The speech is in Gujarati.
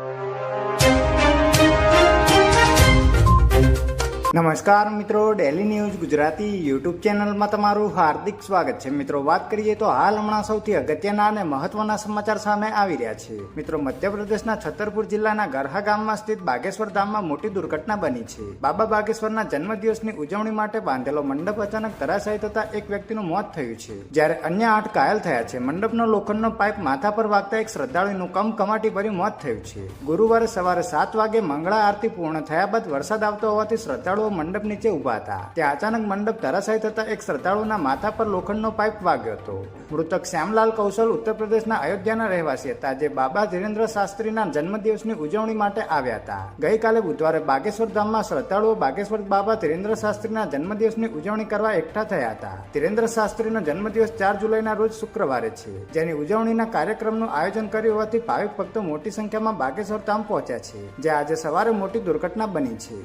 you. નમસ્કાર મિત્રો ડેલી ન્યૂઝ ગુજરાતી યુટ્યુબ ચેનલમાં તમારું હાર્દિક સ્વાગત છે. મિત્રો, વાત કરીએ તો હાલ હમણાં સૌથી અગત્યના અને મહત્વના સમાચાર સામે આવી રહ્યા છે. મિત્રો, મધ્યપ્રદેશના છતરપુર જિલ્લાના ગરહા ગામમાં સ્થિત બાગેશ્વર ધામમાં મોટી દુર્ઘટના બની છે. બાબા બાગેશ્વરના જન્મદિવસની ઉજવણી માટે બાંધેલો મંડપ અચાનક ધરાશાયી થતા એક વ્યક્તિનું મોત થયું છે. જ્યારે અન્ય આઠ ઘાયલ થયા છે. મંડપનો લોખંડનો પાઇપ માથા પર વાગતા એક શ્રદ્ધાળુનું કમકમાટી ભર્યું મોત થયું છે. ગુરુવારે સવારે સાત વાગે મંગળા આરતી પૂર્ણ થયા બાદ વરસાદ આવતો હોવાથી શ્રદ્ધાળુઓ મંડપ નીચે ઊભા હતા ત્યાં અચાનક મંડપ ધરાશાયી થતા એક શ્રદ્ધાળુના માથા પર લોખંડનો પાઇપ વાગ્યો હતો. મૃતક શ્યામલાલ કૌશલ ઉત્તર પ્રદેશના અયોધ્યાના રહેવાસી હતા, જે બાબા ધીરેન્દ્ર શાસ્ત્રીના જન્મદિવસની ઉજવણી માટે આવ્યા હતા. ગઈકાલે બુધવારે બાગેશ્વર ધામમાં શ્રદ્ધાળુઓ બાગેશ્વર બાબા ધીરેન્દ્ર શાસ્ત્રીના જન્મદિવસની ઉજવણી કરવા એકઠા થયા હતા. ધીરેન્દ્ર શાસ્ત્રીનો જન્મદિવસ ચાર જુલાઈના રોજ શુક્રવારે છે. જેની ઉજવણીના કાર્યક્રમનું આયોજન કર્યું હોવાથી ભાવિક ભક્તો મોટી સંખ્યામાં બાગેશ્વર ધામ પહોંચ્યા છે, જે આજે સવારે મોટી દુર્ઘટના બની છે.